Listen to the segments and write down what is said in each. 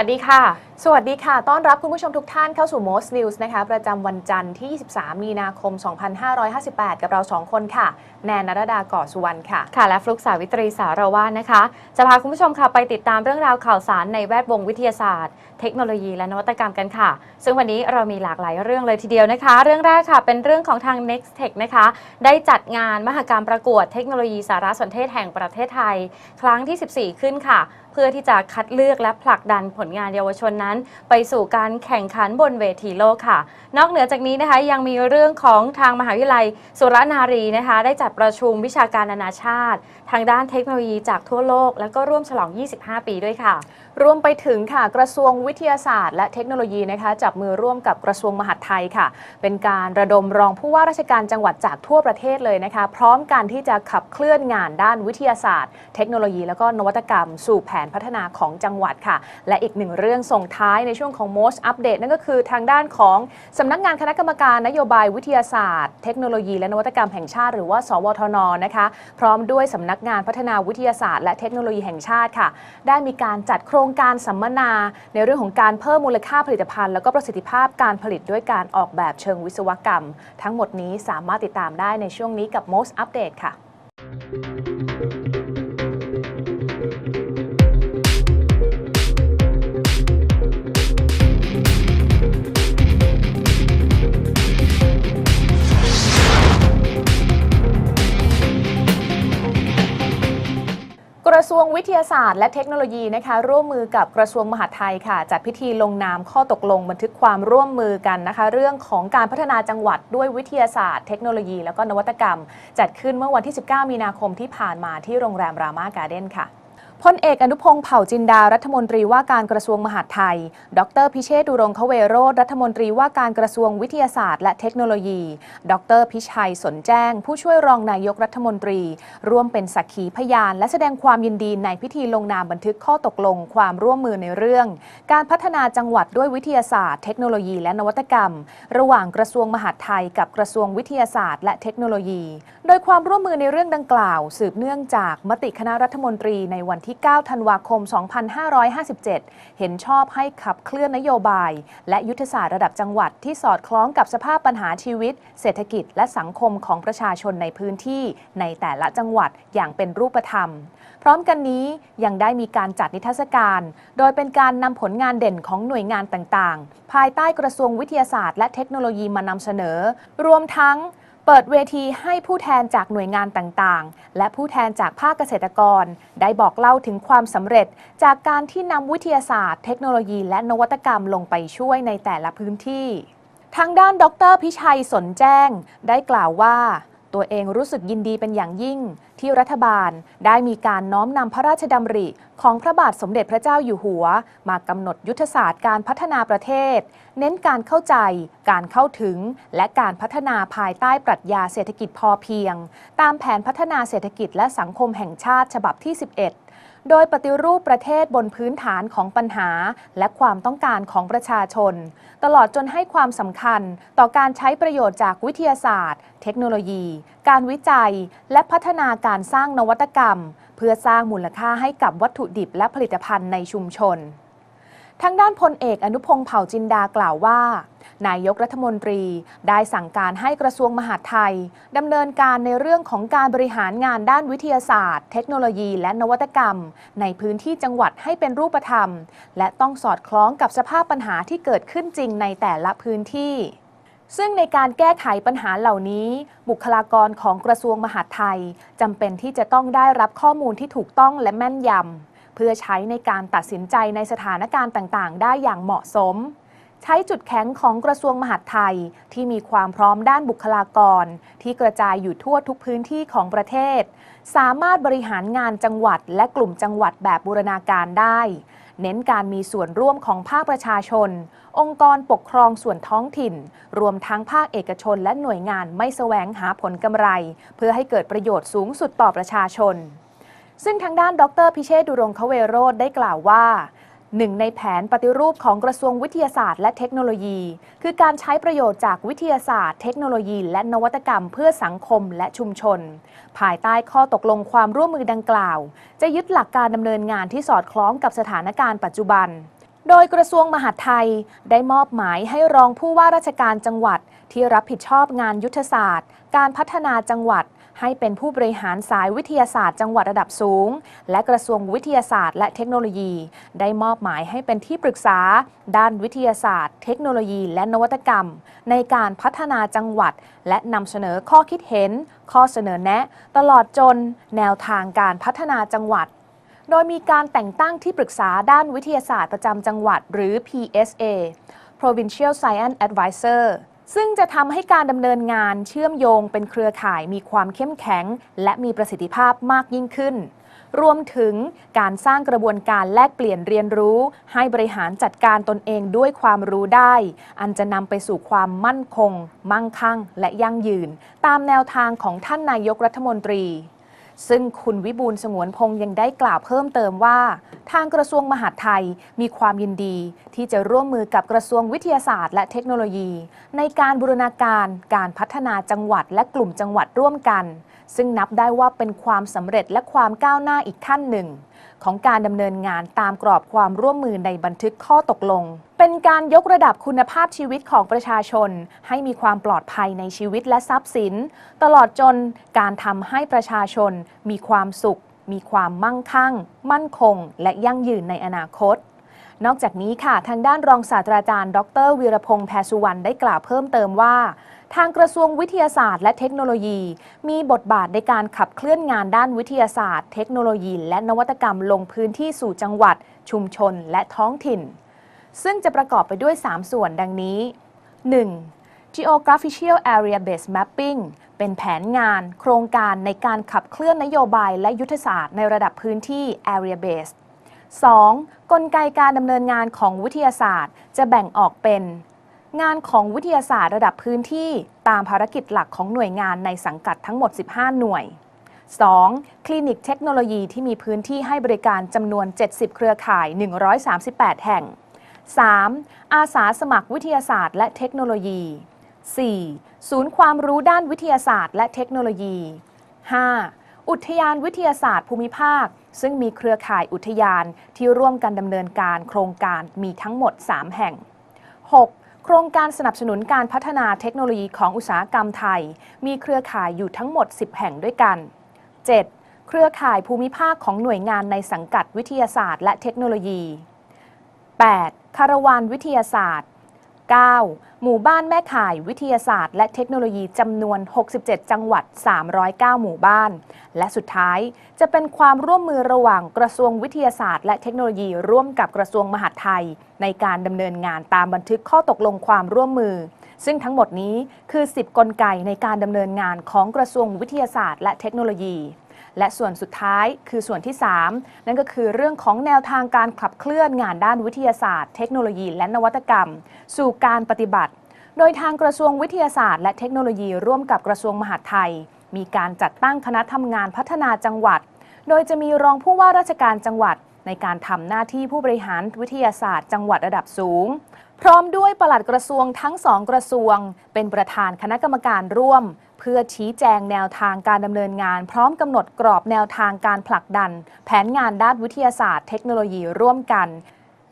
สวัสดีค่ะ สวัสดีค่ะ ต้อนรับคุณผู้ชมทุกท่านเข้าสู่ Most News นะคะ ประจำวันจันทร์ที่ 23 มีนาคม 2558 กับเรา 2 คนค่ะ แนนนรดาก่อสุวรรณค่ะ ค่ะ และฟลุกสาวิตรีสารวาสนะคะ จะพาคุณผู้ชมค่ะไปติดตามเรื่องราวข่าวสารในแวดวงวิทยาศาสตร์ เทคโนโลยีและนวัตกรรมกันค่ะ ซึ่งวันนี้เรามีหลากหลายเรื่องเลยทีเดียวนะคะ เรื่องแรกค่ะเป็นเรื่องของทาง Next Tech นะคะ ได้จัดงานมหกรรมประกวดเทคโนโลยีสารสนเทศแห่งประเทศไทย ครั้งที่ 14 ขึ้นค่ะ เพื่อที่จะคัดเลือกและผลักดันผลงานเยาวชนนั้นไปสู่การแข่งขันบนเวทีโลกค่ะ นอกเหนือจากนี้นะคะยังมีเรื่องของทางมหาวิทยาลัยสุรนารีนะคะ ได้จัดประชุมวิชาการนานาชาติ ทางด้านเทคโนโลยีจากทั่วโลก แล้วก็ร่วมฉลอง 25 ปีด้วยค่ะรวมไปถึงค่ะกระทรวงวิทยาศาสตร์ และเทคโนโลยีนะคะจับมือร่วมกับกระทรวงมหาดไทยค่ะ เป็นการระดมรองผู้ว่าราชการจังหวัดจากทั่วประเทศเลยนะคะ พร้อมการที่จะขับเคลื่อนงานด้านวิทยาศาสตร์ เทคโนโลยี แล้วก็นวัตกรรม สู่แผนพัฒนาของจังหวัดค่ะ และอีกหนึ่งเรื่องส่งท้ายในช่วงของ most update นั่นก็คือทางด้านของสำนักงานคณะกรรมการนโยบายวิทยาศาสตร์ เทคโนโลยีและนวัตกรรมแห่งชาติหรือว่า สวทนนะคะ พร้อมด้วยสำนักงานพัฒนาวิทยาศาสตร์ และเทคโนโลยีแห่งชาติค่ะ ได้มีการจัดโครงงการสัมมนา ในเรื่องของการเพิ่มมูลค่าผลิตภัณฑ์ แล้วก็ประสิทธิภาพการผลิตด้วยการออกแบบเชิงวิศวกรรม ทั้งหมดนี้สามารถติดตามได้ในช่วงนี้กับ most update ค่ะ กระทรวงวิทยาศาสตร์และเทคโนโลยีนะคะร่วมมือกับกระทรวงมหาดไทยค่ะจัดพิธีลงนามข้อตกลงบันทึกความร่วมมือกันนะคะ เรื่องของการพัฒนาจังหวัดด้วยวิทยาศาสตร์ เทคโนโลยี แล้วก็นวัตกรรม จัดขึ้นเมื่อวันที่ 19 มีนาคมที่ผ่านมาที่โรงแรมรามาการ์เด้นค่ะ พลเอกอนุพงศ์เผ่าจินดารัฐมนตรีว่าการกระทรวงมหาดไทย ดรพิเชษดุรงคเวโรธรัฐมนตรีว่าการกระทรวงวิทยาศาสตร์และเทคโนโลยี ดรพิชัยสนแจ้ง ผู้ช่วยรองนายกรัฐมนตรี ร่วมเป็นสักขีพยาน และแสดงความยินดีในพิธีลงนามบันทึกข้อตกลง ความร่วมมือในเรื่อง การพัฒนาจังหวัดด้วยวิทยาศาสตร์ เทคโนโลยีและนวัตกรรม ระหว่างกระทรวงมหาดไทย กับกระทรวงวิทยาศาสตร์ และเทคโนโลยี โดยความร่วมมือในเรื่องดังกล่าว สืบเนื่องจากมติคณะรัฐมนตรีในวันที่ที่ 9 ธันวาคม 2557 เห็นชอบให้ขับเคลื่อนนโยบาย และยุทธศาสตร์ระดับจังหวัดที่สอดคล้องกับสภาพปัญหาชีวิต เศรษฐกิจ และสังคมของประชาชนในพื้นที่ในแต่ละจังหวัดอย่างเป็นรูปธรรม พร้อมกันนี้ยังได้มีการจัดนิทรรศการ โดยเป็นการนำผลงานเด่นของหน่วยงานต่างๆ ภายใต้กระทรวงวิทยาศาสตร์ และเทคโนโลยีมานำเสนอ รวมทั้ง เปิดเวทีให้ผู้แทนจากหน่วยงานต่างๆ และผู้แทนจากภาคเกษตรกร ได้บอกเล่าถึงความสำเร็จ จากการที่นำวิทยาศาสตร์ เทคโนโลยี และนวัตกรรมลงไปช่วยในแต่ละพื้นที่ ทางด้านดรพิชัยสนแจ้ง ได้กล่าวว่า ตัวเองรู้สึกยินดีเป็นอย่างยิ่ง ที่รัฐบาลได้มีการน้อมนำพระราชดำริ ของพระบาทสมเด็จพระเจ้าอยู่หัว มากำหนดยุทธศาสตร์การพัฒนาประเทศ เน้นการเข้าใจ การเข้าถึง และการพัฒนาภายใต้ปรัชญาเศรษฐกิจพอเพียง ตามแผนพัฒนาเศรษฐกิจและสังคมแห่งชาติฉบับที่ 11 โดยปฏิรูปประเทศบนพื้นฐานของปัญหา และความต้องการของประชาชน ตลอดจนให้ความสำคัญต่อการใช้ประโยชน์จากวิทยาศาสตร์ เทคโนโลยี การวิจัย และพัฒนาการสร้างนวัตกรรม เพื่อสร้างมูลค่าให้กับวัตถุดิบและผลิตภัณฑ์ในชุมชน ทางด้านพลเอกอนุพงศ์เผ่าจินดากล่าวว่า นายกรัฐมนตรีได้สั่งการให้กระทรวงมหาดไทยดำเนินการในเรื่องของการบริหารงานด้านวิทยาศาสตร์ เทคโนโลยี และนวัตกรรม ในพื้นที่จังหวัดให้เป็นรูปธรรม และต้องสอดคล้องกับสภาพปัญหาที่เกิดขึ้นจริงในแต่ละพื้นที่ซึ่งในการแก้ไขปัญหาเหล่านี้ บุคลากรของกระทรวงมหาดไทยจำเป็นที่จะต้องได้รับข้อมูลที่ถูกต้องและแม่นยำ เพื่อใช้ในการตัดสินใจในสถานการณ์ต่างๆ ได้อย่างเหมาะสม ใช้จุดแข็งของกระทรวงมหาดไทย ที่มีความพร้อมด้านบุคลากร ที่กระจายอยู่ทั่วทุกพื้นที่ของประเทศ สามารถบริหารงานจังหวัดและกลุ่มจังหวัดแบบบูรณาการได้ เน้นการมีส่วนร่วมของภาคประชาชน องค์กรปกครองส่วนท้องถิ่น รวมทั้งภาคเอกชนและหน่วยงานไม่แสวงหาผลกำไร เพื่อให้เกิดประโยชน์สูงสุดต่อประชาชน ซึ่งทางด้านดรพิเชษดุรงคเวโรธได้กล่าวว่าหนึ่งในแผนปฏิรูปของกระทรวงวิทยาศาสตร์และเทคโนโลยี คือการใช้ประโยชน์จากวิทยาศาสตร์ เทคโนโลยี และนวัตกรรมเพื่อสังคมและชุมชน ภายใต้ข้อตกลงความร่วมมือดังกล่าว จะยึดหลักการดำเนินงานที่สอดคล้องกับสถานการณ์ปัจจุบัน โดยกระทรวงมหาดไทย ได้มอบหมายให้รองผู้ว่าราชการจังหวัด ที่รับผิดชอบงานยุทธศาสตร์ การพัฒนาจังหวัด ให้เป็นผู้บริหารสายวิทยาศาสตร์จังหวัดระดับสูง และกระทรวงวิทยาศาสตร์และเทคโนโลยี ได้มอบหมายให้เป็นที่ปรึกษา ด้านวิทยาศาสตร์ เทคโนโลยี และนวัตกรรม ในการพัฒนาจังหวัด และนำเสนอข้อคิดเห็น ข้อเสนอแนะ ตลอดจน แนวทางการพัฒนาจังหวัดโดยมีการแต่งตั้งที่ปรึกษาด้านวิทยาศาสตร์ประจำจังหวัดหรือ PSA Provincial Science Advisor ซึ่งจะทำให้การดำเนินงานเชื่อมโยงเป็นเครือข่ายมีความเข้มแข็ง และมีประสิทธิภาพมากยิ่งขึ้น รวมถึงการสร้างกระบวนการแลกเปลี่ยนเรียนรู้ ให้บริหารจัดการตนเองด้วยความรู้ได้ อันจะนำไปสู่ความมั่นคง มั่งคั่ง และยั่งยืน ตามแนวทางของท่านนายกรัฐมนตรีซึ่งคุณวิบูลสงวนพงษ์ยังได้กล่าวเพิ่มเติมว่า ทางกระทรวงมหาดไทยมีความยินดีที่จะร่วมมือกับกระทรวงวิทยาศาสตร์ และเทคโนโลยี ในการบูรณาการการพัฒนาจังหวัดและกลุ่มจังหวัดร่วมกัน ซึ่งนับได้ว่าเป็นความสำเร็จและความก้าวหน้าอีกขั้นหนึ่ง ของการดำเนินงานตามกรอบความร่วมมือในบันทึกข้อตกลง เป็นการยกระดับคุณภาพชีวิตของประชาชน ให้มีความปลอดภัยในชีวิตและทรัพย์สิน ตลอดจนการทำให้ประชาชนมีความสุข มีความมั่งคั่ง มั่นคง และยั่งยืนในอนาคต นอกจากนี้ค่ะ ทางด้านรองศาสตราจารย์ ดรวีรพงษ์แพรสุวรรณได้กล่าวเพิ่มเติมว่า ทางกระทรวงวิทยาศาสตร์ และเทคโนโลยี มีบทบาทในการขับเคลื่อนงานด้านวิทยาศาสตร์ เทคโนโลยี และนวัตกรรมลงพื้นที่สู่จังหวัด ชุมชน และท้องถิ่น ซึ่งจะประกอบไปด้วย 3 ส่วนดังนี้ 1. Geographical Area Based Mapping เป็นแผนงาน โครงการในการขับเคลื่อนนโยบายและยุทธศาสตร์ในระดับพื้นที่ Area Based 2. กลไกการดำเนินงานของวิทยาศาสตร์ จะแบ่งออกเป็น งานของวิทยาศาสตร์ระดับพื้นที่ตามภารกิจหลักของหน่วยงานในสังกัดทั้งหมด 15 หน่วย 2. คลินิกเทคโนโลยีที่มีพื้นที่ให้บริการจำนวน 70 เครือข่าย 138 แห่ง 3. อาสาสมัครวิทยาศาสตร์และเทคโนโลยี 4. ศูนย์ความรู้ด้านวิทยาศาสตร์และเทคโนโลยี 5. อุทยานวิทยาศาสตร์ภูมิภาค ซึ่งมีเครือข่ายอุทยานที่ร่วมกันดำเนินการโครงการมีทั้งหมด 3 แห่ง 6. โครงการสนับสนุนการพัฒนาเทคโนโลยีของอุตสาหกรรมไทย มีเครือข่ายอยู่ทั้งหมด 10 แห่งด้วยกัน 7. เครือข่ายภูมิภาคของหน่วยงานในสังกัดวิทยาศาสตร์และเทคโนโลยี 8. คาราวานวิทยาศาสตร์ 9. หมู่บ้านแม่ข่ายวิทยาศาสตร์ และเทคโนโลยีจำนวน 67 จังหวัด 309 หมู่บ้าน และสุดท้ายจะเป็นความร่วมมือระหว่างกระทรวงวิทยาศาสตร์ และเทคโนโลยีร่วมกับกระทรวงมหาดไทย ในการดำเนินงานตามบันทึกข้อตกลงความร่วมมือ ซึ่งทั้งหมดนี้คือ 10 กลไกในการดำเนินงานของกระทรวงวิทยาศาสตร์ และเทคโนโลยี และส่วนสุดท้ายคือส่วนที่ 3 นั่นก็คือเรื่องของแนวทางการขับเคลื่อนงานด้านวิทยาศาสตร์ เทคโนโลยี และนวัตกรรม สู่การปฏิบัติ โดยทางกระทรวงวิทยาศาสตร์ และเทคโนโลยีร่วมกับกระทรวงมหาดไทย มีการจัดตั้งคณะทำงานพัฒนาจังหวัด โดยจะมีรองผู้ว่าราชการจังหวัดในการทำหน้าที่ผู้บริหารวิทยาศาสตร์ จังหวัดระดับสูง พร้อมด้วยปลัดกระทรวงทั้งสองกระทรวง เป็นประธานคณะกรรมการร่วม เพื่อชี้แจงแนวทางการดำเนินงาน พร้อมกำหนดกรอบแนวทางการผลักดัน แผนงานด้านวิทยาศาสตร์เทคโนโลยีร่วมกัน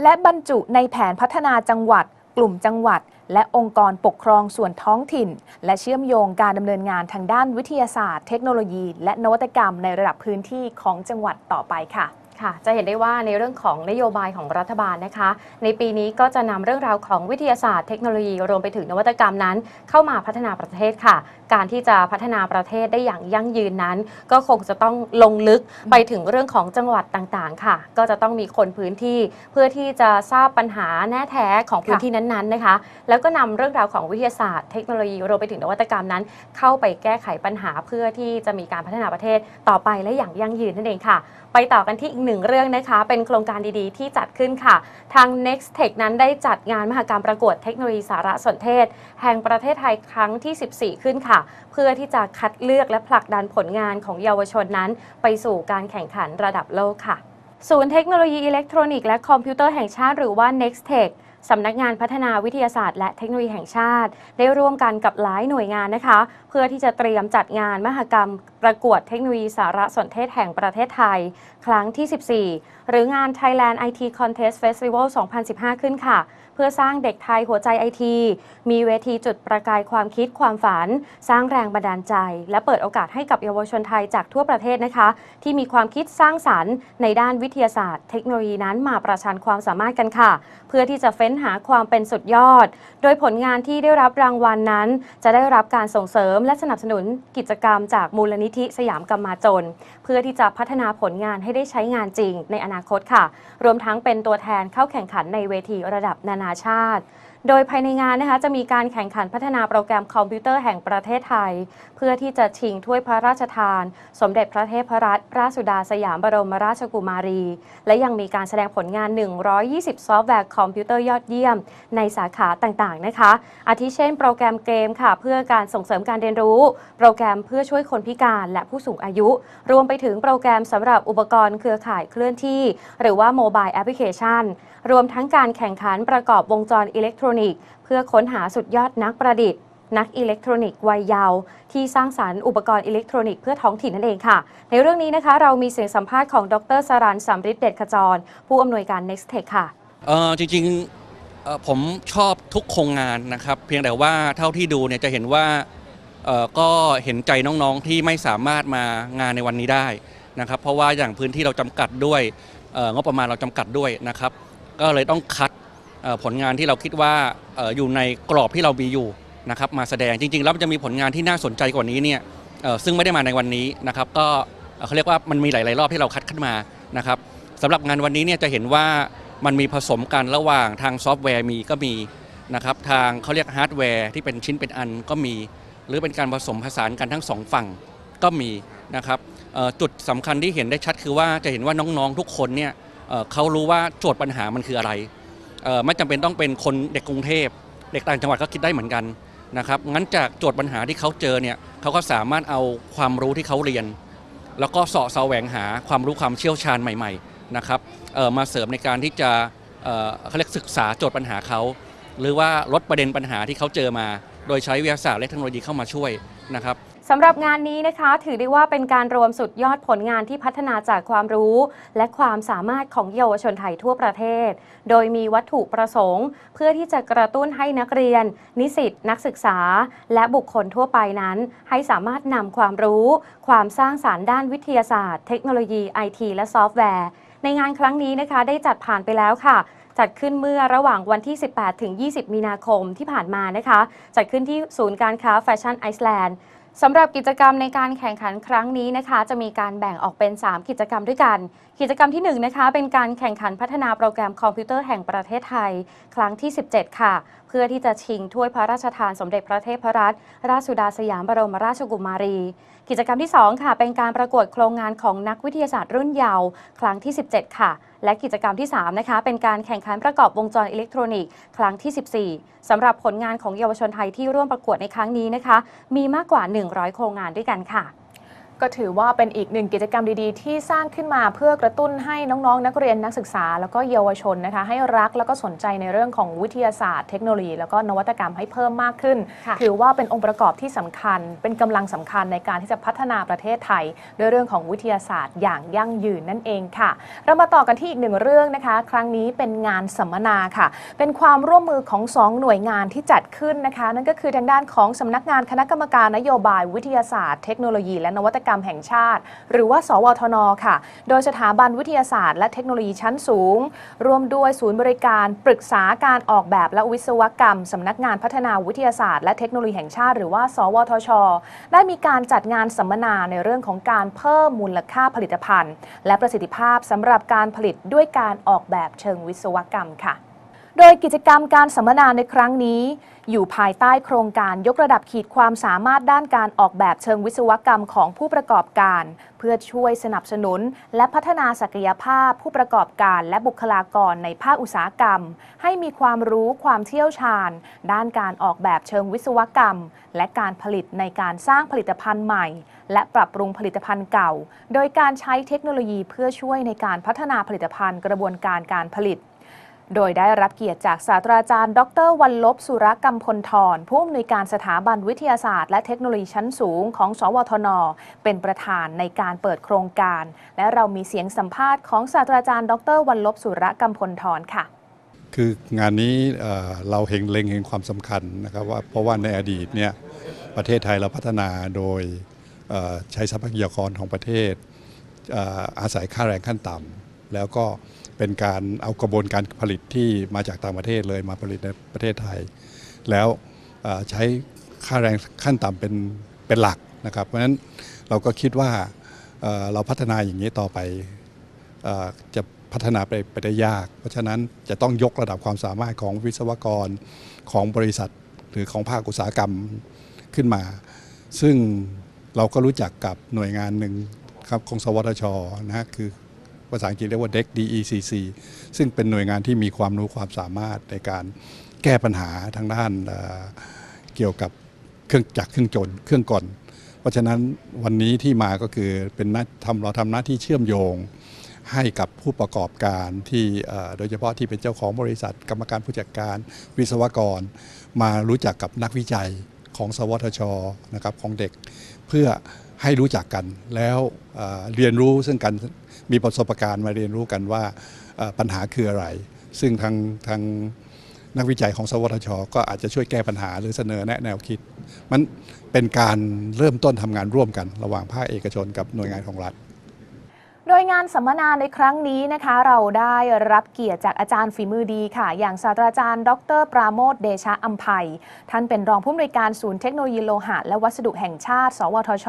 และบรรจุในแผนพัฒนาจังหวัด กลุ่มจังหวัด และองค์กรปกครองส่วนท้องถิ่น และเชื่อมโยงการดำเนินงานทางด้านวิทยาศาสตร์ เทคโนโลยี และนวัตกรรมในระดับพื้นที่ของจังหวัดต่อไปค่ะค่ะจะเห็นได้ว่าในเรื่องของนโยบายของรัฐบาลนะคะ ในปีนี้ก็จะนำเรื่องราวของวิทยาศาสตร์เทคโนโลยีรวมไปถึงนวัตกรรมนั้น เข้ามาพัฒนาประเทศค่ะ การที่จะพัฒนาประเทศได้อย่างยั่งยืนนั้น ก็คงจะต้องลงลึกไปถึงเรื่องของจังหวัดต่างๆ ค่ะ ก็จะต้องมีคนพื้นที่เพื่อที่จะทราบปัญหาแน่แท้ของพื้นที่นั้นๆนะคะ แล้วก็นำเรื่องราวของวิทยาศาสตร์เทคโนโลยีรวมไปถึงนวัตกรรมนั้น เข้าไปแก้ไขปัญหาเพื่อที่จะมีการพัฒนาประเทศต่อไปและอย่างยั่งยืนนั่นเองค่ะ ไปต่อกันที่อีกหนึ่งเรื่องนะคะ เป็นโครงการดีๆ ที่จัดขึ้นค่ะ ทาง Next Tech นั้นได้จัดงานมหกรรมประกวดเทคโนโลยีสารสนเทศ แห่งประเทศไทยครั้งที่ 14 ขึ้นค่ะเพื่อที่จะคัดเลือกและผลักดันผลงานของเยาวชนนั้น ไปสู่การแข่งขันระดับโลกค่ะ ศูนย์เทคโนโลยีอิเล็กทรอนิกส์และคอมพิวเตอร์แห่งชาติหรือว่า Next Tech สำนักงานพัฒนาวิทยาศาสตร์และเทคโนโลยีแห่งชาติ ได้ร่วมกันกับหลายหน่วยงานนะคะ เพื่อที่จะเตรียมจัดงานมหกรรมประกวดเทคโนโลยีสารสนเทศแห่งประเทศไทย ครั้งที่ 14 หรืองาน Thailand IT Contest Festival 2015 ขึ้นค่ะ เพื่อสร้างเด็กไทยหัวใจไอที มีเวทีจุดประกายความคิดความฝัน สร้างแรงบันดาลใจ และเปิดโอกาสให้กับเยาวชนไทยจากทั่วประเทศนะคะ ที่มีความคิดสร้างสรรค์ ในด้านวิทยาศาสตร์ เทคโนโลยีนั้นมาประชันความสามารถกันค่ะ เพื่อที่จะเฟ้นหาความเป็นสุดยอด โดยผลงานที่ได้รับรางวัลนั้น จะได้รับการส่งเสริมและสนับสนุนกิจกรรมจากมูลนิธิสยามกรรมาจน เพื่อที่จะพัฒนาผลงานให้ได้ใช้งานจริงในอนาคตค่ะ รวมทั้งเป็นตัวแทนเข้าแข่งขันในเวทีระดับนานาชาติ โดยภายในงานนะคะจะมีการแข่งขันพัฒนาโปรแกรมคอมพิวเตอร์แห่งประเทศไทย เพื่อที่จะชิงถ้วยพระราชทาน สมเด็จพระเทพรัตนราชสุดาสยามบรมราชกุมารี และยังมีการแสดงผลงาน 120 ซอฟต์แวร์คอมพิวเตอร์ยอดเยี่ยม ในสาขาต่างๆนะคะ อาทิเช่น โปรแกรมเกมค่ะ เพื่อการส่งเสริมการเรียนรู้ โปรแกรมเพื่อช่วยคนพิการและผู้สูงอายุ รวมไปถึงโปรแกรมสำหรับอุปกรณ์เครือข่ายเคลื่อนที่ หรือว่าโมบายแอปพลิเคชันรวมทั้งการแข่งขันประกอบวงจรอิเล็กทรอนิกส์เพื่อค้นหาสุดยอดนักประดิษฐ์ นักอิเล็กทรอนิกส์วัยเยาว์ที่สร้างสารรค์อุปกรณ์อิเล็กทรอนิกส์เพื่อท้องถิ่นนั่นเองค่ะ ในเรื่องนี้นะคะ เรามีเสียงสัมภาษณ์ของดรสรันสัมฤทธิ์เดชขจร ผู้อำนวยการ Next Tech ค่ะเออจริงๆผมชอบทุกโครงงานนะครับ เพียงแต่ว่าเท่าที่ดูเนี่ยจะเห็นว่าก็เห็นใจน้องๆที่ไม่สามารถมางานในวันนี้ได้นะครับ เพราะว่าอย่างพื้นที่เราจำกัดด้วยเอ่องบประมาณเราจำกัดด้วยนะครับ ก็เลยต้องคัด ผลงานที่เราคิดว่าอยู่ในกรอบที่เรามีอยู่นะครับมาแสดงจริงๆแล้วมันจะมีผลงานที่น่าสนใจกว่านี้เนี่ยซึ่งไม่ได้มาในวันนี้นะครับก็เขาเรียกว่ามันมีหลาย ๆ รอบที่เราคัดขึ้นมานะครับสำหรับงานวันนี้เนี่ยจะเห็นว่ามันมีผสมกันระหว่างทางซอฟต์แวร์มีก็มีนะครับทางเขาเรียกฮาร์ดแวร์ที่เป็นชิ้นเป็นอันก็มี หรือเป็นการผสมผสานกันทั้งสองฝั่งก็มีนะครับจุดสำคัญที่เห็นได้ชัดคือว่าจะเห็นว่าน้องๆทุกคนเนี่ยเขารู้ว่าโจทย์ปัญหามันคืออะไร ไม่จำเป็นต้องเป็นคนเด็กกรุงเทพ เด็กต่างจังหวัดก็คิดได้เหมือนกันนะครับงั้นจากโจทย์ปัญหาที่เขาเจอเนี่ยเขาก็สามารถเอาความรู้ที่เขาเรียน แล้วก็เสาะแสวงหาความรู้ความเชี่ยวชาญใหม่ๆนะครับมาเสริมในการที่จะเอ่อเขาเรียกศึกษาโจทย์ปัญหาเขาหรือว่าลดประเด็นปัญหาที่เขาเจอมา โดยใช้วิทยาศาสตร์และเทคโนโลยีเข้ามาช่วยนะครับ สำหรับงานนี้นะคะ ถือได้ว่าเป็นการรวมสุดยอดผลงานที่พัฒนาจากความรู้ และความสามารถของเยาวชนไทยทั่วประเทศ โดยมีวัตถุประสงค์ เพื่อที่จะกระตุ้นให้นักเรียน นิสิตนักศึกษา และบุคคลทั่วไปนั้น ให้สามารถนำความรู้ ความสร้างสารรค์ด้านวิทยาศาสตร์ เทคโนโลยีไอทีและซอฟต์แวร์ ในงานครั้งนี้นะคะได้จัดผ่านไปแล้วค่ะจัดขึ้นเมื่อระหว่างวันที่ 18 ถึง 20 มีนาคมที่ผ่านมานะคะ จัดขึ้นที่ศูนย์การค้าแฟชั่นไอซ์แลนด์ สำหรับกิจกรรมในการแข่งขันครั้งนี้นะคะ จะมีการแบ่งออกเป็น 3 กิจกรรมด้วยกัน กิจกรรมที่1นะคะเป็นการแข่งขันพัฒนาโปรแกรมคอมพิวเตอร์แห่งประเทศไทย ครั้งที่ 17 ค่ะเพื่อที่จะชิงถ้วยพระราชทานสมเด็จพระเทพรัตนราชสุดาสยามบรมราชกุมารี กิจกรรมที่ 2 ค่ะ เป็นการประกวดโครงงานของนักวิทยาศาสตร์รุ่นเยาว์ครั้งที่ 17 ค่ะ และกิจกรรมที่ 3 นะคะ เป็นการแข่งขันประกอบวงจรอิเล็กทรอนิกส์ครั้งที่ 14สำหรับผลงานของเยาวชนไทยที่ร่วมประกวดในครั้งนี้นะคะ มีมากกว่า 100 โครงงานด้วยกันค่ะ ก็ถือว่าเป็นอีกหนึ่งกิจกรรมดีๆ ที่สร้างขึ้นมาเพื่อกระตุ้นให้น้องๆ นักเรียนนักศึกษา แล้วก็เยาวชนนะคะให้รักแล้วก็สนใจในเรื่องของวิทยาศาสตร์ เทคโนโลยี แล้วก็นวัตกรรมให้เพิ่มมากขึ้น ถือว่าเป็นองค์ประกอบที่สำคัญ เป็นกำลังสำคัญในการที่จะพัฒนาประเทศไทย ด้วยเรื่องของวิทยาศาสตร์อย่างยั่งยืนนั่นเองค่ะ เรามาต่อกันที่อีกหนึ่งเรื่องนะคะ ครั้งนี้เป็นงานสัมมนาค่ะ เป็นความร่วมมือของ 2 หน่วยงานที่จัดขึ้นนะคะ นั่นก็คือทางด้านของสำนักงานคณะกรรมการนโยบายวิทยาศาสตร์ เทคโนโลยี และนวัตกรรมแห่งชาติ หรือว่าสวทนค่ะ โดยสถาบันวิทยาศาสตร์ และเทคโนโลยีชั้นสูง ร่วมด้วยศูนย์บริการปรึกษาการออกแบบและวิศวกรรมสำนักงานพัฒนาวิทยาศาสตร์และเทคโนโลยีแห่งชาติ หรือว่า สวทช ได้มีการจัดงานสัมมนาในเรื่องของการเพิ่มมูลค่าผลิตภัณฑ์ และประสิทธิภาพสำหรับการผลิตด้วยการออกแบบเชิงวิศวกรรมค่ะ โดยกิจกรรมการสัมมนาในครั้งนี้ อยู่ภายใต้โครงการยกระดับขีดความสามารถด้านการออกแบบเชิงวิศวกรรมของผู้ประกอบการ เพื่อช่วยสนับสนุน และพัฒนาศักยภาพผู้ประกอบการและบุคลากรในภาคอุตสาหกรรม ให้มีความรู้ความเชี่ยวชาญ ด้านการออกแบบเชิงวิศวกรรม และการผลิตในการสร้างผลิตภัณฑ์ใหม่ และปรับปรุงผลิตภัณฑ์เก่า โดยการใช้เทคโนโลยีเพื่อช่วยในการพัฒนาผลิตภัณฑ์กระบวนการการผลิต โดยได้รับเกียรติจากศาสตราจารย์ ดรวันลบสุรกรรมพลทรผู้อำนวยการสถาบันวิทยาศาสตร์และเทคโนโลยีชั้นสูงของ สวทน เป็นประธานในการเปิดโครงการ และเรามีเสียงสัมภาษณ์ของศาสตราจารย์ ดรวันลบสุรกรรมพลทรค่ะ คืองานนี้เราเห็นเล็งเห็นความสำคัญนะครับว่าเพราะว่าในอดีตเนี่ยประเทศไทยเราพัฒนาโดยใช้ทรัพยากรของประเทศเอ่ออาศัยค่าแรงขั้นต่ำแล้วก็ เป็นการเอากระบวนการผลิตที่มาจากต่างประเทศเลยมาผลิตในประเทศไทย แล้วใช้ค่าแรงขั้นต่ำเป็นเป็นหลักนะครับ เพราะฉะนั้นเราก็คิดว่าเราพัฒนาอย่างนี้ต่อไปจะพัฒนาไปไปได้ยาก เพราะฉะนั้นจะต้องยกระดับความสามารถของวิศวกรของบริษัทหรือของภาคอุตสาหกรรมขึ้นมา ซึ่งเราก็รู้จักกับหน่วยงานหนึ่งครับของสวทชนะฮะคือ ภาษาอังกฤษเรียกว่า DEC DECC ซึ่งเป็นหน่วยงานที่มีความรู้ความสามารถในการแก้ปัญหาทางด้านเกี่ยวกับเครื่องจักรเครื่องจนเครื่องกลเพราะฉะนั้นวันนี้ที่มาก็คือเป็นนทำเราทำหน้าที่เชื่อมโยงให้กับผู้ประกอบการที่โดยเฉพาะที่เป็นเจ้าของบริษัท กรรมการผู้จัดการวิศวกร มารู้จักกับนักวิจัยของสวทชนะครับของเด็ก เพื่อให้รู้จักกันแล้วเอ่อเรียนรู้ซึ่งกัน มีประสบการณ์มาเรียนรู้กันว่าปัญหาคืออะไร ซึ่งทางทางนักวิจัยของสวทช ก็อาจจะช่วยแก้ปัญหาหรือเสนอแนะแนวคิด มันเป็นการเริ่มต้นทำงานร่วมกัน ระหว่างภาคเอกชนกับหน่วยงานของรัฐ โดยงานสัมมนาในครั้งนี้นะคะ เราได้รับเกียรติจากอาจารย์ฝีมือดีค่ะ อย่างศาสตราจารย์ ดร ปราโมทเดชะอัมภัยท่านเป็นรองผู้อำนวยการศูนย์เทคโนโลยีโลหะ และวัสดุแห่งชาติ สวทช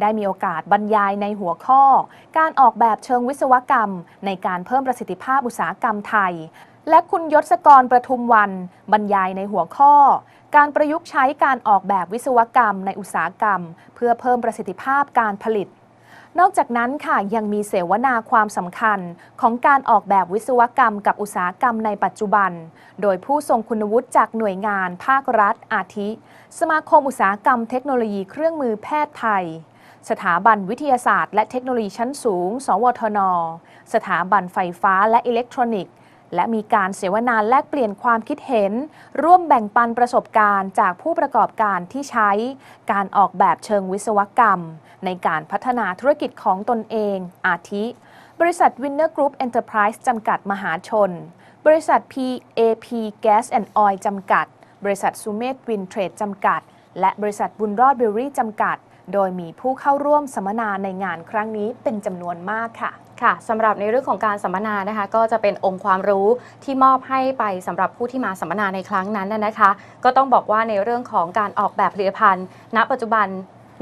ได้มีโอกาสบรรยายในหัวข้อ การออกแบบเชิงวิศวกรรม ในการเพิ่มประสิทธิภาพอุตสาหกรรมไทย และคุณยศกรประทุมวัน บรรยายในหัวข้อการประยุกต์ใช้การออกแบบวิศวกรรมในอุตสาหกรรม เพื่อเพิ่มประสิทธิภาพการผลิต นอกจากนั้นค่ะยังมีเสวนาความสำคัญของการออกแบบวิศวกรรมกับอุตสาหกรรมในปัจจุบัน โดยผู้ทรงคุณวุฒิจากหน่วยงานภาครัฐ อาทิ สมาคมอุตสาหกรรมเทคโนโลยีเครื่องมือแพทย์ไทย สถาบันวิทยาศาสตร์และเทคโนโลยีชั้นสูง สวทน สถาบันไฟฟ้าและอิเล็กทรอนิกส์ และมีการเสวนาแลกเปลี่ยนความคิดเห็น ร่วมแบ่งปันประสบการณ์จากผู้ประกอบการที่ใช้ การออกแบบเชิงวิศวกรรม ในการพัฒนาธุรกิจของตนเอง อาทิ บริษัท Winner Group Enterprise จำกัดมหาชน บริษัท PAP Gas and Oil จำกัด บริษัท Sumet Wind Trade จำกัด และบริษัทบุญรอดเบลรี่จำกัด โดยมีผู้เข้าร่วมสัมมนาในงานครั้งนี้เป็นจำนวนมากค่ะ ค่ะสำหรับในเรื่องของการสัมมนานะคะ ก็จะเป็นองค์ความรู้ที่มอบให้ไปสำหรับผู้ที่มาสัมมนาในครั้งนั้นน่ะนะคะ ก็ต้องบอกว่าในเรื่องของการออกแบบผลิตภัณฑ์ ณ ปัจจุบัน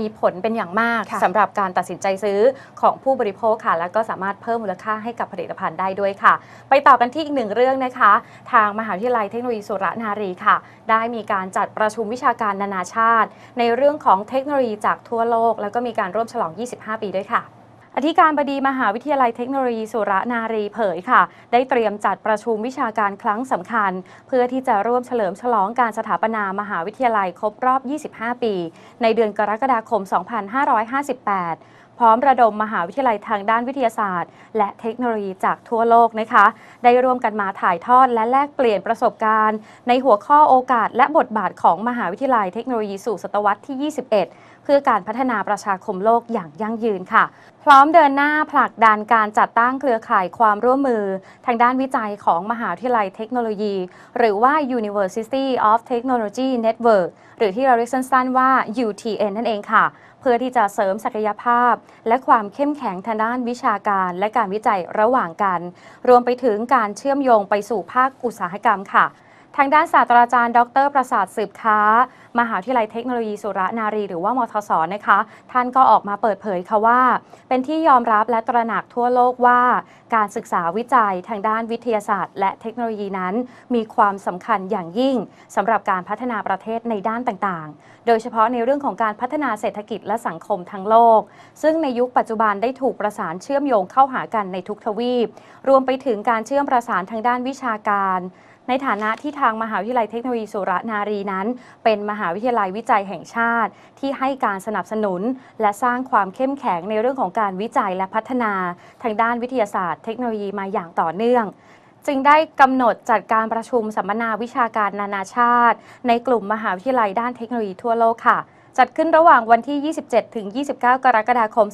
มีผลเป็นอย่างมากค่ะสำหรับการตัดสินใจซื้อของผู้บริโภคค่ะ แล้วก็สามารถเพิ่มมูลค่าให้กับผลิตภัณฑ์ได้ด้วยค่ะ ไปต่อกันที่อีกหนึ่งเรื่องนะคะ ทางมหาวิทยาลัยเทคโนโลยีสุรนารีค่ะ ได้มีการจัดประชุมวิชาการนานาชาติ ในเรื่องของเทคโนโลยีจากทั่วโลก แล้วก็มีการร่วมฉลอง 25 ปีด้วยค่ะ อธิการบดีมหาวิทยาลัยเทคโนโลยีสุรนารีเผยค่ะ ได้เตรียมจัดประชุมวิชาการครั้งสำคัญ เพื่อที่จะร่วมเฉลิมฉลองการสถาปนามหาวิทยาลัยครบรอบ 25 ปี ในเดือนกรกฎาคม 2558พร้อมระดมมหาวิทยาลัยทางด้านวิทยาศาสตร์ และเทคโนโลยีจากทั่วโลกนะคะ ได้ร่วมกันมาถ่ายทอดและแลกเปลี่ยนประสบการณ์ ในหัวข้อโอกาสและบทบาทของมหาวิทยาลัยเทคโนโลยีสู่ศตวรรษที่ 21 พื่อการพัฒนาประชาคมโลกอย่างยั่งยืนค่ะ พร้อมเดินหน้าผลักดันการจัดตั้งเครือข่ายความร่วมมือ ทางด้านวิจัยของมหาวิทยาลัยเทคโนโลยี หรือว่า University of Technology Network หรือที่เราเรียกสั้นๆว่า UTN นั่นเองค่ะ เพื่อที่จะเสริมศักยภาพ และความเข้มแข็งทางด้านวิชาการและการวิจัยระหว่างกัน รวมไปถึงการเชื่อมโยงไปสู่ภาคอุตสาหกรรมค่ะ ทางด้านศาสตราจารย์ ดร ประสาทสืบค้า มหาวิทยาลัยเทคโนโลยีสุรนารี หรือว่ามทศนะคะ ท่านก็ออกมาเปิดเผยค่ะว่า เป็นที่ยอมรับและตระหนักทั่วโลกว่า การศึกษาวิจัยทางด้านวิทยาศาสตร์ และเทคโนโลยีนั้น มีความสำคัญอย่างยิ่งสำหรับการพัฒนาประเทศในด้านต่างๆ โดยเฉพาะในเรื่องของการพัฒนาเศรษฐกิจและสังคมทั้งโลก ซึ่งในยุคปัจจุบันได้ถูกประสานเชื่อมโยงเข้าหากันในทุกทวีป รวมไปถึงการเชื่อมประสานทางด้านวิชาการ ในฐานะที่ทางมหาวิทยาลัยเทคโนโลยีสุรนารีนั้น เป็นมหาวิทยาลัยวิจัยแห่งชาติ ที่ให้การสนับสนุน และสร้างความเข้มแข็งในเรื่องของการวิจัยและพัฒนา ทางด้านวิทยาศาสตร์ เทคโนโลยีมาอย่างต่อเนื่องจึงได้กำหนดจัดการประชุมสัมมนาวิชาการนานาชาติ ในกลุ่มมหาวิทยาลัยด้านเทคโนโลยีทั่วโลกค่ะ จัดขึ้นระหว่างวันที่ 27 ถึง 29 กรกฎาคม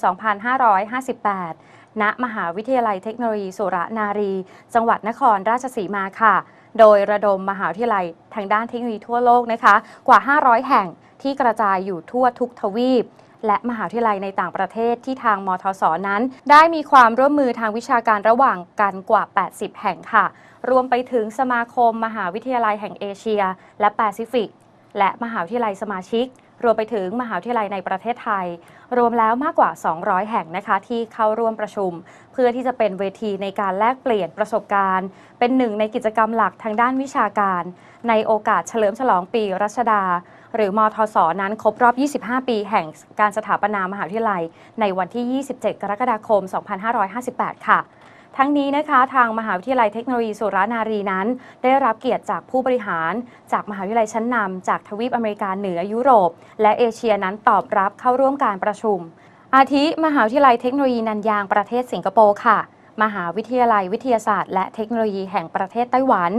2558 ณ มหาวิทยาลัยเทคโนโลยีสุรนารี จังหวัดนครราชสีมาค่ะ โดยระดมมหาวิทยาลัยทางด้านเทคโนโลยีทั่วโลกนะคะ กว่า 500 แห่งที่กระจายอยู่ทั่วทุกทวีป และมหาวิทยาลัยในต่างประเทศที่ทางมทสนั้น ได้มีความร่วมมือทางวิชาการระหว่างกันกว่า 80 แห่งค่ะ รวมไปถึงสมาคมมหาวิทยาลัยแห่งเอเชีย และแปซิฟิก และมหาวิทยาลัยสมาชิก รวมไปถึงมหาวิทยาลัยในประเทศไทย รวมแล้วมากกว่า 200 แห่งนะคะที่เข้าร่วมประชุม เพื่อที่จะเป็นเวทีในการแลกเปลี่ยนประสบการณ์ เป็นหนึ่งในกิจกรรมหลักทางด้านวิชาการ ในโอกาสเฉลิมฉลองปีรัชดา หรือมทสนั้นครบรอบ 25 ปีแห่งการสถาปนามหาวิทยาลัย ในวันที่ 27 กรกฎาคม 2558 ค่ะ ทั้งนี้นะคะทางมหาวิทยาลัยเทคโนโลยีสุรานารีนั้น ได้รับเกียรติจากผู้บริหาร จากมหาวิทยาลัยชั้นนำจากทวีปอเมริกาเหนือยุโรป และเอเชียนั้นตอบรับเข้าร่วมการประชุม อาทิมหาวิทยาลัยเทคโนโลยีนันยางประเทศสิงคโปร์ค่ะ มหาวิทยาลัยวิทยาศาสตร์ และเทคโนโลยีแห่งประเทศไต้หวัน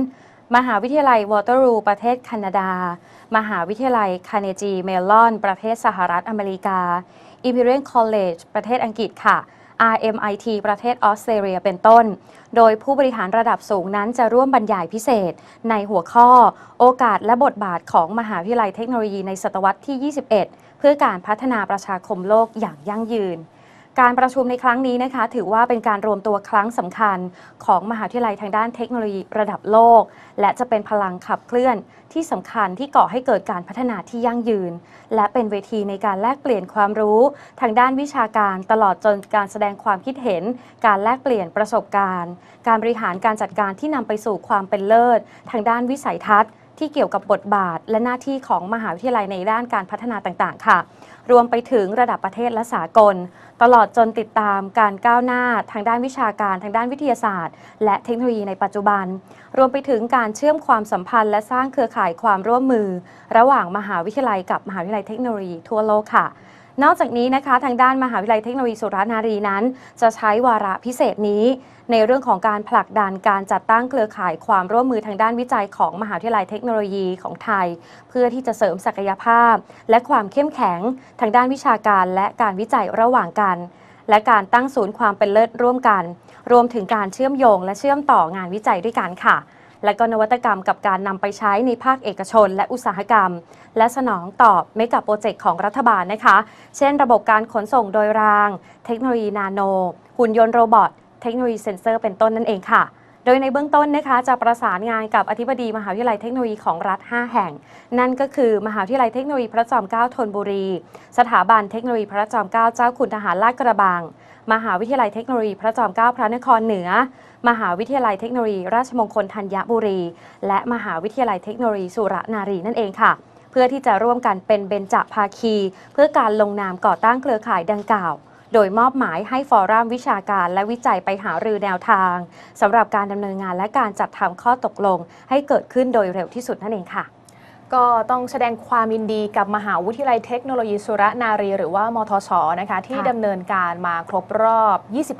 มหาวิทยาลัยวอเตอรูประเทศแคนาดา มหาวิทยาลัยคาเนจีเมลอน ประเทศสหรัฐอเมริกา Imperial College ประเทศอังกฤษค่ะ RMIT ประเทศออสเตรเลียเป็นต้น โดยผู้บริหารระดับสูงนั้นจะร่วมบรรยายพิเศษ ในหัวข้อ โอกาสและบทบาทของมหาวิทยาลัยเทคโนโลยีในศตวรรษที่ 21 เพื่อการพัฒนาประชาคมโลกอย่างยั่งยืน การประชุมในครั้งนี้นะคะ ถือว่าเป็นการรวมตัวครั้งสำคัญของมหาวิทยาลัยทางด้านเทคโนโลยีระดับโลก และจะเป็นพลังขับเคลื่อนที่สำคัญที่ก่อให้เกิดการพัฒนาที่ยั่งยืน และเป็นเวทีในการแลกเปลี่ยนความรู้ ทางด้านวิชาการตลอดจนการแสดงความคิดเห็น การแลกเปลี่ยนประสบการณ์ การบริหารการจัดการที่นำไปสู่ความเป็นเลิศ ทางด้านวิสัยทัศน์ที่เกี่ยวกับบทบาทและหน้าที่ของมหาวิทยาลัยในด้านการพัฒนาต่าง ๆ ค่ะ รวมไปถึงระดับประเทศและสากล ตลอดจนติดตามการก้าวหน้าทางด้านวิชาการทางด้านวิทยาศาสตร์ และเทคโนโลยีในปัจจุบัน รวมไปถึงการเชื่อมความสัมพันธ์ และสร้างเครือข่ายความร่วมมือ ระหว่างมหาวิทยาลัยกับมหาวิทยาลัยเทคโนโลยีทั่วโลกค่ะ นอกจากนี้นะคะ ทางด้านมหาวิทยาลัยเทคโนโลยีสุรานารีนั้น จะใช้วาระพิเศษนี้ ในเรื่องของการผลักดันการจัดตั้งเครือข่ายความร่วมมือทางด้านวิจัยของมหาวิทยาลัยเทคโนโลยีของไทย เพื่อที่จะเสริมศักยภาพ และความเข้มแข็ง ทางด้านวิชาการและการวิจัยระหว่างกันและการตั้งศูนย์ความเป็นเลิศร่วมกัน รวมถึงการเชื่อมโยงและเชื่อมต่องานวิจัยด้วยกันค่ะ และก็นวัตกรรมกับการนำไปใช้ในภาคเอกชน และอุตสาหกรรม และสนองตอบเมกะโปรเจกต์ของรัฐบาลนะคะ เช่น ระบบการขนส่งโดยราง เทคโนโลยีนาโน หุ่นยนต์โรบอท เทคโนโลยีเซ็นเซอร์เป็นต้นนั่นเองค่ะ โดยในเบื้องต้นนะคะจะประสานงานกับอธิบดีมหาวิทยาลัยเทคโนโลยีของรัฐ 5 แห่ง นั่นก็คือ มหาวิทยาลัยเทคโนโลยีพระจอมเกล้าธนบุรี สถาบันเทคโนโลยีพระจอมเกล้าเจ้าคุณทหารลาดกระบัง มหาวิทยาลัยเทคโนโลยีพระจอมเกล้าพระนครเหนือ มหาวิทยาลัยเทคโนโลยีราชมงคลธัญบุรี และมหาวิทยาลัยเทคโนโลยีสุรนารีนั่นเองค่ะเพื่อที่จะร่วมกันเป็นเบญจภาคี เพื่อการลงนามก่อตั้งเครือข่ายดังกล่าว โดยมอบหมายให้ฟอรัมวิชาการและวิจัยไปหารือแนวทางสำหรับการดำเนินงานและการจัดทำข้อตกลง ให้เกิดขึ้นโดยเร็วที่สุดนั่นเองค่ะ ก็ต้องแสดงความยินดีกับมหาวิทยาลัยเทคโนโลยีสุรนารี หรือว่ามทสนะคะที่ค่ะดำเนินการมาครบรอบ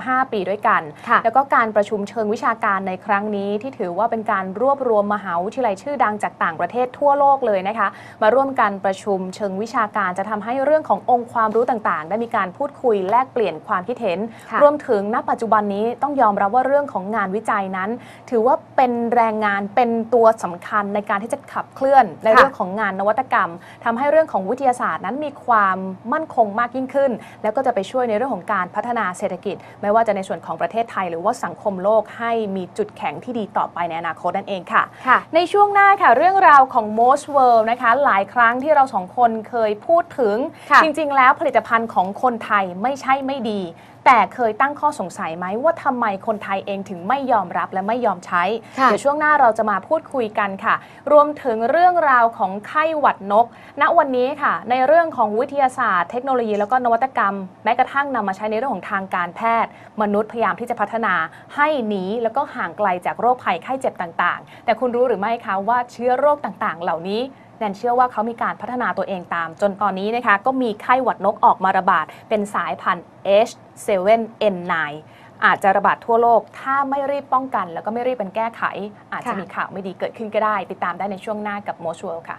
25 ปีด้วยกันค่ะแล้วก็การประชุมเชิงวิชาการในครั้งนี้ ที่ถือว่าเป็นการรวบรวมมหาวิทยาลัยชื่อดังจากต่างประเทศทั่วโลกเลยนะคะ มาร่วมกันประชุมเชิงวิชาการจะทำให้เรื่องขององค์ความรู้ต่างๆ ได้มีการพูดคุยแลกเปลี่ยนความคิดเห็นค่ะรวมถึงณปัจจุบันนี้ต้องยอมรับว่าเรื่องของงานวิจัยนั้น ถือว่าเป็นแรงงานเป็นตัวสำคัญในการที่จะขับเคลื่อนในค่ะเรื่องของงานนวัตกรรมทำให้เรื่องของวิทยาศาสตร์นั้นมีความมั่นคงมากยิ่งขึ้น แล้วก็จะไปช่วยในเรื่องของการพัฒนาเศรษฐกิจ ไม่ว่าจะในส่วนของประเทศไทย หรือว่าสังคมโลกให้มีจุดแข็งที่ดีต่อไปในอนาคตนั่นเองค่ะค่ะในช่วงหน้าค่ะเรื่องราวของ Most World นะคะหลายครั้งที่เราสองคนเคยพูดถึงค่ะจริง ๆ แล้วผลิตภัณฑ์ของคนไทยไม่ใช่ไม่ดี แต่เคยตั้งข้อสงสัยไหมว่าทำไมคนไทยเองถึงไม่ยอมรับและไม่ยอมใช้ ค่ะเดี๋ยวช่วงหน้าเราจะมาพูดคุยกันค่ะ รวมถึงเรื่องราวของไข้หวัดนก ณวันนี้ค่ะ ในเรื่องของวิทยาศาสตร์ เทคโนโลยีแล้วก็นวัตกรรม แม้กระทั่งนำมาใช้ในเรื่องของทางการแพทย์ มนุษย์พยายามที่จะพัฒนาให้หนีแล้วก็ห่างไกลจากโรคภัยไข้เจ็บต่างๆ แต่คุณรู้หรือไม่คะว่าเชื้อโรคต่างๆ เหล่านี้ แนนเชื่อว่าเขามีการพัฒนาตัวเองตาม จนตอนนี้นะคะก็มีไข้หวัดนกออกมาระบาด เป็นสายพันธุ์ H7N9 อาจจะระบาดทั่วโลก ถ้าไม่รีบป้องกัน แล้วก็ไม่รีบเป็นแก้ไข อาจจะค่ะมีข่าวไม่ดีเกิดขึ้นก็ได้ ติดตามได้ในช่วงหน้ากับโมชัวค่ะ